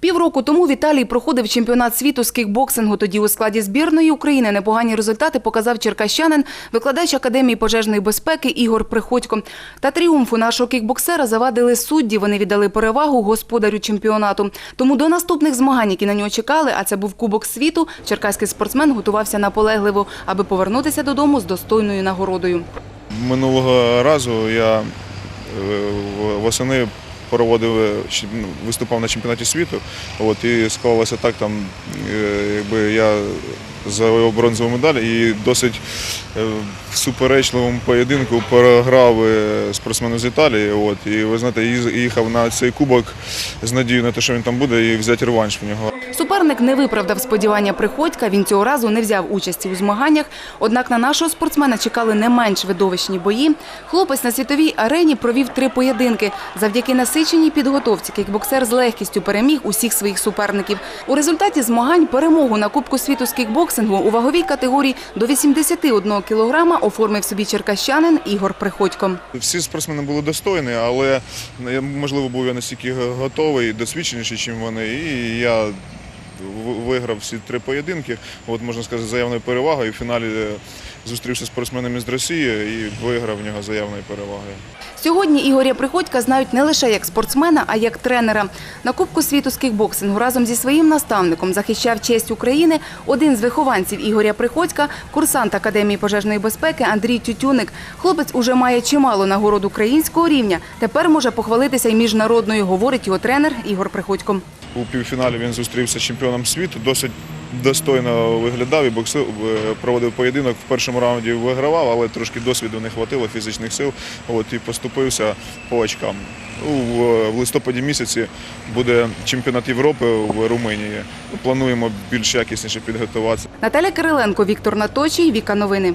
Півроку тому в Італії проходив чемпіонат світу з кікбоксингу. Тоді у складі збірної України непогані результати показав черкащанин, викладач Академії пожежної безпеки Ігор Приходько. Та тріумфу нашого кікбоксера завадили судді. Вони віддали перевагу господарю чемпіонату. Тому до наступних змагань, які на нього чекали, а це був Кубок світу, черкаський спортсмен готувався наполегливо, аби повернутися додому з достойною нагородою. Минулого разу я е, восени проводив, е, ну, виступав на чемпіонаті світу. От, і склалося так, там, е, якби я завоював бронзову медаль і досить е, в суперечливому поєдинку переграв е, спортсмену з Італії. От, і ви знаєте, їхав на цей кубок з надією на те, що він там буде, і взяти реванш в нього. Суперник не виправдав сподівання Приходька. Він цього разу не взяв участі у змаганнях. Однак на нашого спортсмена чекали не менш видовищні бої. Хлопець на світовій арені провів три поєдинки. Завдяки насиченій підготовці кікбоксер з легкістю переміг усіх своїх суперників. У результаті змагань перемогу на Кубку світу з кікбоксингу у ваговій категорії до 81 кілограма оформив собі черкащанин Ігор Приходько. Всі спортсмени були достойні, але можливо був я настільки готовий, досвідченіший, ніж вони. І я виграв всі три поєдинки. От можна сказати, заявною перевагою. І в фіналі е, зустрівся з спортсменами з Росії і виграв в нього заявною перевагою. Сьогодні Ігоря Приходька знають не лише як спортсмена, а як тренера. На Кубку світу з кікбоксингу разом зі своїм наставником захищав честь України один з вихованців Ігоря Приходька, курсант Академії пожежної безпеки Андрій Тютюник. Хлопець уже має чимало нагород українського рівня. Тепер може похвалитися й міжнародною, говорить його тренер Ігор Приходько. У півфіналі він зустрівся з чемпіоном світу, досить достойно виглядав і боксив, е, проводив поєдинок. В першому раунді вигравав, але трошки досвіду не хватило, фізичних сил. От, і поступився по очкам. В- листопаді місяці буде чемпіонат Європи в Румунії. Плануємо більш якісніше підготуватися. Наталя Кириленко, Віктор Наточій, Віка Новини.